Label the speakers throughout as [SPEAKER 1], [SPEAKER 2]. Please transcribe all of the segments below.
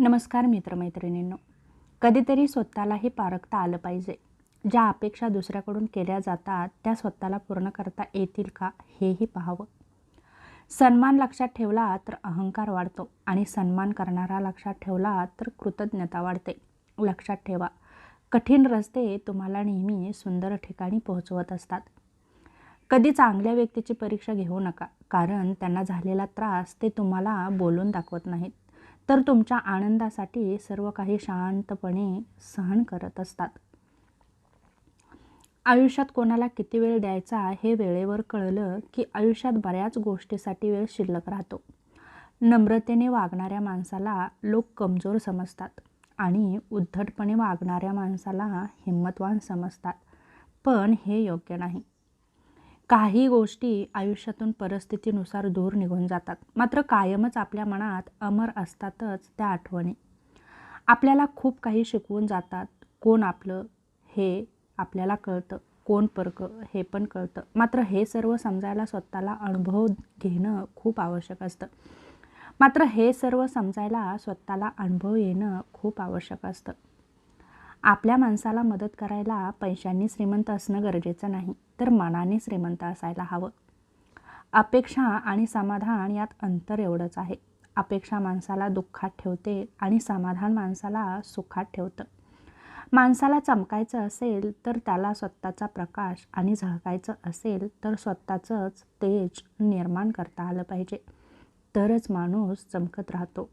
[SPEAKER 1] नमस्कार मित्रमैत्रिणींनो. कधीतरी स्वतःलाही पारखता आलं पाहिजे. ज्या अपेक्षा दुसऱ्याकडून केल्या जातात त्या स्वतःला पूर्ण करता येतील का हेही पाहावं. सन्मान लक्षात ठेवला तर अहंकार वाढतो आणि सन्मान करणारा लक्षात ठेवला तर कृतज्ञता वाढते. लक्षात ठेवा कठीण रस्ते तुम्हाला नेहमी सुंदर ठिकाणी पोहोचवत असतात. कधी चांगल्या व्यक्तीची परीक्षा घेऊ नका कारण त्यांना झालेला त्रास ते तुम्हाला बोलून दाखवत नाहीत. तर तुमच्या आनंदासाठी सर्व काही शांतपणे सहन करत असतात. आयुष्यात कोणाला किती वेळ द्यायचा हे वेळेवर कळलं की आयुष्यात बऱ्याच गोष्टीसाठी वेळ शिल्लक राहतो. नम्रतेने वागणाऱ्या माणसाला लोक कमजोर समजतात आणि उद्धटपणे वागणाऱ्या माणसाला हिंमतवान समजतात. पण हे योग्य नाही. काही गोष्टी आयुष्यातून परिस्थितीनुसार दूर निघून जातात. मात्र कायमच आपल्या मनात अमर असतातच त्या आठवणी. आपल्याला खूप काही शिकवून जातात. कोण आपलं हे आपल्याला कळतं. कोण परक हे पण कळतं. मात्र हे सर्व समजायला स्वतःला अनुभव घेणं खूप आवश्यक असतं. मात्र हे सर्व समजायला स्वतःला अनुभव येणं खूप आवश्यक असतं. आपल्या माणसाला मदत करायला पैशांनी श्रीमंत असणं गरजेचं नाही. तर मनाने श्रीमंत असायला हवं. अपेक्षा आणि समाधान यात अंतर एवढंच आहे. अपेक्षा माणसाला दुःखात ठेवते आणि समाधान माणसाला सुखात ठेवतं. माणसाला चमकायचं असेल तर त्याला स्वतःचा प्रकाश आणि झळकायचं असेल तर स्वतःचंच तेज निर्माण करता आलं पाहिजे. तरच माणूस चमकत राहतो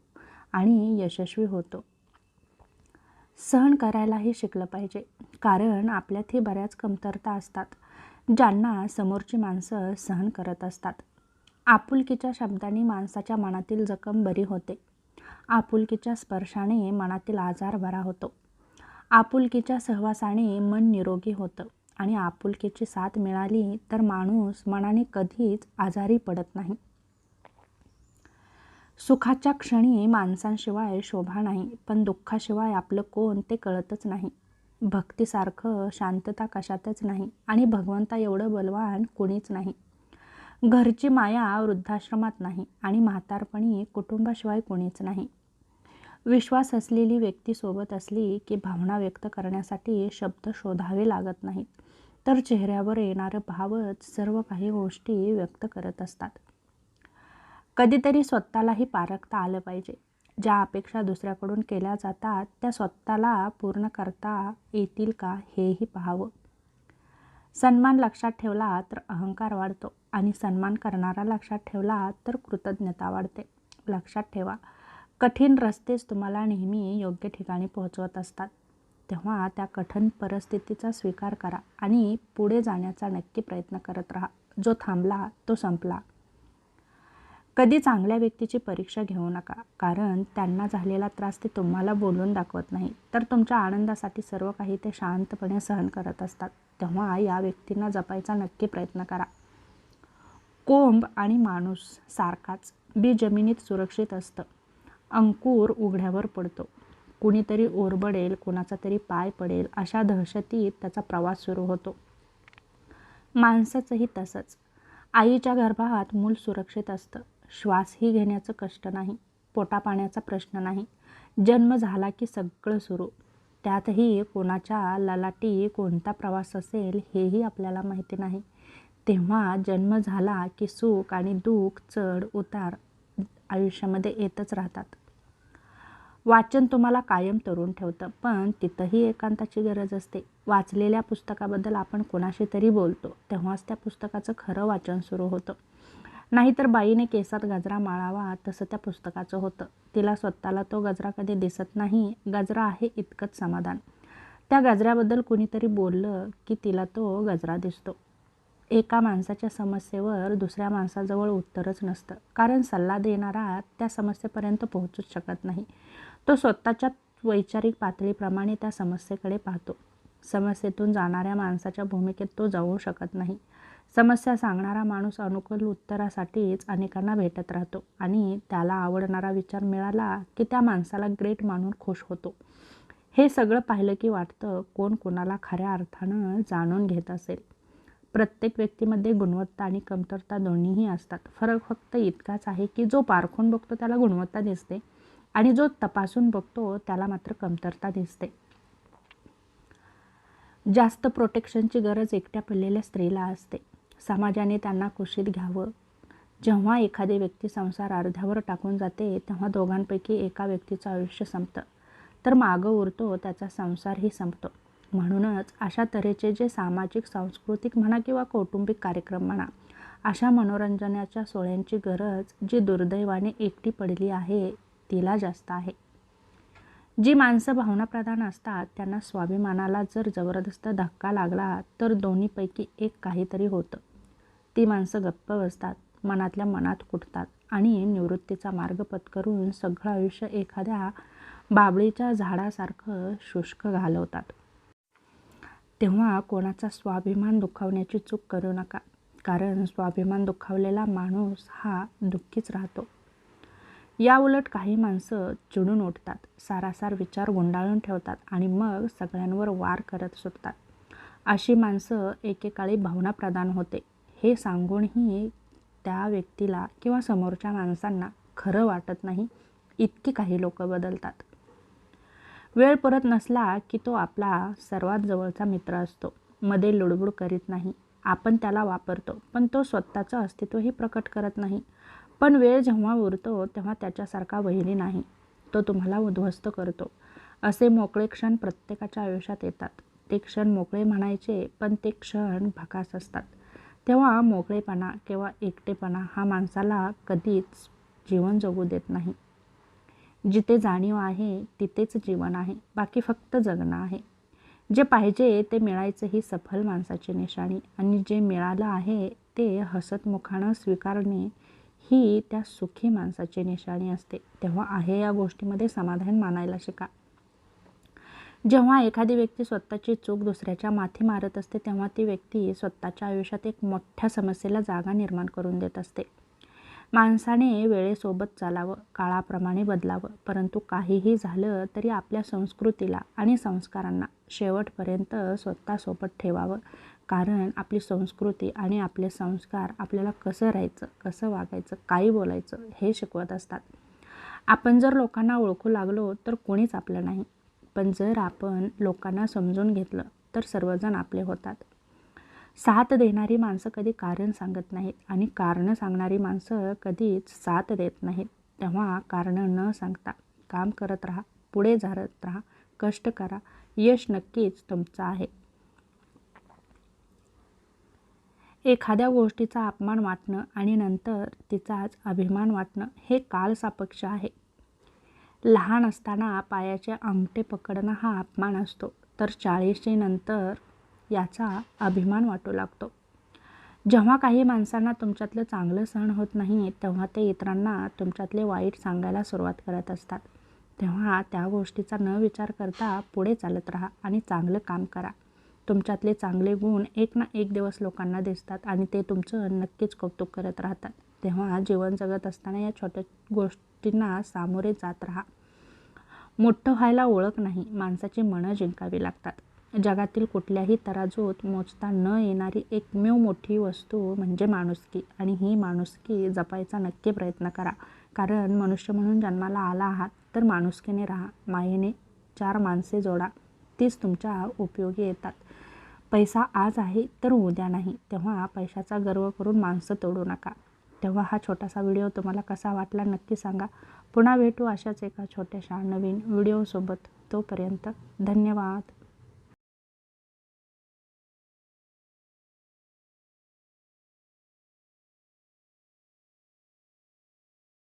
[SPEAKER 1] आणि यशस्वी होतो. सहन करायलाही शिकलं पाहिजे. कारण आपल्यातही बऱ्याच कमतरता असतात. ज्यांना समोरची माणसं सहन करत असतात. आपुलकीच्या शब्दांनी माणसाच्या मनातील जखम बरी होते. आपुलकीच्या स्पर्शाने मनातील आजार बरा होतो. आपुलकीच्या सहवासाने मन निरोगी होतं आणि आपुलकीची साथ मिळाली तर माणूस मनाने कधीच आजारी पडत नाही. सुखाच्या क्षणी माणसांशिवाय शोभा नाही पण दुःखाशिवाय आपलं कोण ते कळतच नाही. भक्तीसारखं शांतता कशातच नाही आणि भगवंता एवढं बलवान कोणीच नाही. घरची माया वृद्धाश्रमात नाही आणि म्हातारपणी कुटुंबाशिवाय कोणीच नाही. विश्वास असलेली व्यक्ती सोबत असली की भावना व्यक्त करण्यासाठी शब्द शोधावे लागत नाहीत. तर चेहऱ्यावर येणारं भावच सर्व काही गोष्टी व्यक्त करत असतात. कधीतरी स्वतःलाही पारखता आलं पाहिजे. ज्या अपेक्षा दुसऱ्याकडून केल्या जातात त्या स्वतःला पूर्ण करता येतील का हेही पाहावं. सन्मान लक्षात ठेवला तर अहंकार वाढतो आणि सन्मान करणारा लक्षात ठेवला तर कृतज्ञता वाढते. लक्षात ठेवा कठीण रस्तेच तुम्हाला नेहमी योग्य ठिकाणी पोहोचवत असतात. तेव्हा त्या कठीण परिस्थितीचा स्वीकार करा आणि पुढे जाण्याचा नक्की प्रयत्न करत राहा. जो थांबला तो संपला. कधी चांगल्या व्यक्तीची परीक्षा घेऊ नका. कारण त्यांना झालेला त्रास ते तुम्हाला बोलून दाखवत नाही. तर तुमच्या आनंदासाठी सर्व काही ते शांतपणे सहन करत असतात. तेव्हा या व्यक्तींना जपायचा नक्की प्रयत्न करा. कोंब आणि माणूस सारखाच बी जमिनीत सुरक्षित असतं. अंकुर उघड्यावर पडतो. कुणीतरी ओरबडेल कोणाचा तरी पाय पडेल अशा दहशतीत त्याचा प्रवास सुरू होतो. माणसाचंही तसंच. आईच्या गर्भात मूल सुरक्षित असतं. श्वासही घेण्याचं कष्ट नाही पोटापाण्याचा प्रश्न नाही. जन्म झाला की सगळं सुरू. त्यातही कोणाच्या ललाटी कोणता प्रवास असेल हेही आपल्याला माहिती नाही. तेव्हा जन्म झाला की सुख आणि दुःख चढ उतार आयुष्यामध्ये येतच राहतात. वाचन तुम्हाला कायम तरुण ठेवतं पण तिथंही एकांताची गरज असते. वाचलेल्या पुस्तकाबद्दल आपण कोणाशी तरी बोलतो तेव्हाच त्या पुस्तकाचं खरं वाचन सुरू होतं. नाहीतर बाईने केसात गजरा माळावा तसं त्या पुस्तकाचं होतं. तिला स्वतःला तो गजरा कधी दिसत नाही गजरा आहे इतकंच समाधान. त्या गजऱ्याबद्दल कुणीतरी बोललं की तिला तो गजरा दिसतो. एका माणसाच्या समस्येवर दुसऱ्या माणसाजवळ उत्तरच नसतं. कारण सल्ला देणारा त्या समस्येपर्यंत पोहोचूच शकत नाही. तो स्वतःच्या वैचारिक पातळीप्रमाणे त्या समस्येकडे पाहतो. समस्येतून जाणाऱ्या माणसाच्या भूमिकेत तो जाऊ शकत नाही. समस्या सांगणारा माणूस अनुकूल उत्तरासाठीच अनेकांना भेटत राहतो आणि त्याला आवडणारा विचार मिळाला की त्या माणसाला ग्रेट मानून खुश होतो. हे सगळं पाहिलं की वाटतं कोण कोणाला खऱ्या अर्थानं जाणून घेत असेल. प्रत्येक व्यक्तीमध्ये गुणवत्ता आणि कमतरता दोन्हीही असतात. फरक फक्त इतकाच आहे की जो पारखून बघतो त्याला गुणवत्ता दिसते आणि जो तपासून बघतो त्याला मात्र कमतरता दिसते. जास्त प्रोटेक्शनची गरज एकट्या पडलेल्या स्त्रीला असते. समाजाने त्यांना कुशीत घ्यावं. जेव्हा एखादी व्यक्ती संसार अर्ध्यावर टाकून जाते तेव्हा दोघांपैकी एका व्यक्तीचं आयुष्य संपतं. तर मागं उरतो त्याचा संसारही संपतो. म्हणूनच अशा तऱ्हेचे जे सामाजिक सांस्कृतिक म्हणा किंवा कौटुंबिक कार्यक्रम म्हणा अशा मनोरंजनाच्या सोहळ्यांची गरज जी दुर्दैवाने एकटी पडली आहे तिला जास्त आहे. जी माणसं भावनाप्रधान असतात त्यांना स्वाभिमानाला जर जबरदस्त धक्का लागला तर दोन्हीपैकी एक काहीतरी होतं. ती माणसं गप्प बसतात मनातल्या मनात कुटतात आणि निवृत्तीचा मार्ग पत्करून सगळं आयुष्य एखाद्या बाबळीच्या झाडासारखं शुष्क घालवतात. तेव्हा कोणाचा स्वाभिमान दुखावण्याची चूक करू नका कारण स्वाभिमान दुखावलेला माणूस हा दुःखीच राहतो. याउलट काही माणसं चिडून उठतात सारासार विचार गुंडाळून ठेवतात आणि मग सगळ्यांवर वार करत सुटतात. अशी माणसं एकेकाळी भावना प्रदान होते. हे सांगूनही त्या व्यक्तीला किंवा समोरच्या माणसांना खरं वाटत नाही इतकी काही लोक बदलतात. वेळ परत नसला की तो आपला सर्वात जवळचा मित्र असतो. मध्ये लुडबुड करीत नाही. आपण त्याला वापरतो पण तो स्वतःचं अस्तित्वही प्रकट करत नाही. पण वेळ जेव्हा उरतो तेव्हा त्याच्यासारखा वहिनी नाही. तो तुम्हाला उद्ध्वस्त करतो. असे मोकळे क्षण प्रत्येकाच्या आयुष्यात येतात. ते क्षण मोकळे म्हणायचे पण ते क्षण भकास असतात. तेव्हा मोकळेपणा किंवा एकटेपणा हा माणसाला कधीच जीवन जगू देत नाही. जिथे जाणीव आहे तिथेच जीवन आहे. बाकी फक्त जगणं आहे. जे पाहिजे ते मिळायचं ही सफल माणसाची निशाणी. आणि जे मिळालं आहे ते हसतमुखानं स्वीकारणे ही त्या सुखी माणसाची निशाणी असते. तेव्हा आहे या गोष्टीमध्ये समाधान मानायला शिका. जेव्हा एखादी व्यक्ती स्वतःची चूक दुसऱ्याच्या माथी मारत असते तेव्हा ती व्यक्ती स्वतःच्या आयुष्यात एक मोठ्या समस्येला जागा निर्माण करून देत असते. माणसाने वेळेसोबत चालावं काळाप्रमाणे बदलावं परंतु काहीही झालं तरी आपल्या संस्कृतीला आणि संस्कारांना शेवटपर्यंत स्वतःसोबत ठेवावं कारण आपली संस्कृती आणि आपले संस्कार आपल्याला कसं राहायचं कसं वागायचं काही बोलायचं हे शिकवत असतात. आपण जर लोकांना ओळखू लागलो तर कोणीच आपलं नाही. पण जर आपण लोकांना समजून घेतलं तर सर्वजण आपले होतात. साथ देणारी माणसं कधी कारण सांगत नाहीत आणि कारणं सांगणारी माणसं कधीच साथ देत नाहीत. तेव्हा कारणं न सांगता काम करत राहा पुढे झारत राहा कष्ट करा. यश नक्कीच तुमचं आहे. एखाद्या गोष्टीचा अपमान वाटणं आणि नंतर तिचाच अभिमान वाटणं हे कालसापक्ष आहे. लहान असताना पायाचे अंगठे पकडणं हा अपमान असतो तर चाळीशी नंतर याचा अभिमान वाटू लागतो. जेव्हा काही माणसांना तुमच्यातलं चांगलं सहन होत नाही तेव्हा ते इतरांना तुमच्यातले वाईट सांगायला सुरुवात करत असतात. तेव्हा त्या गोष्टीचा न विचार करता पुढे चालत राहा आणि चांगलं काम करा. तुमच्यातले चांगले गुण एक ना एक दिवस लोकांना दिसतात आणि ते तुमचं नक्कीच कौतुक करत राहतात. तेव्हा जीवन जगत असताना या छोट्या गोष्टींना सामोरे जात राहा. मोठं व्हायला ओळख नाही माणसाची मनं जिंकावी लागतात. जगातील कुठल्याही तराजूत मोजता न येणारी एकमेव मोठी वस्तू म्हणजे माणुसकी आणि ही माणुसकी जपायचा नक्की प्रयत्न करा. कारण मनुष्य म्हणून जन्माला आला आहात तर माणुसकीने राहा. मायेने चार माणसे जोडा. तीच तुमच्या उपयोगी येतात. पैसा आज आहे तर उद्या नाही. तेव्हा पैशाचा गर्व करून माणसं तोडू नका. तेव्हा हा छोटासा व्हिडिओ तुम्हाला कसा वाटला नक्की सांगा. पुन्हा भेटू अशाच एका छोट्याशा नवीन व्हिडिओसोबत. तोपर्यंत धन्यवाद.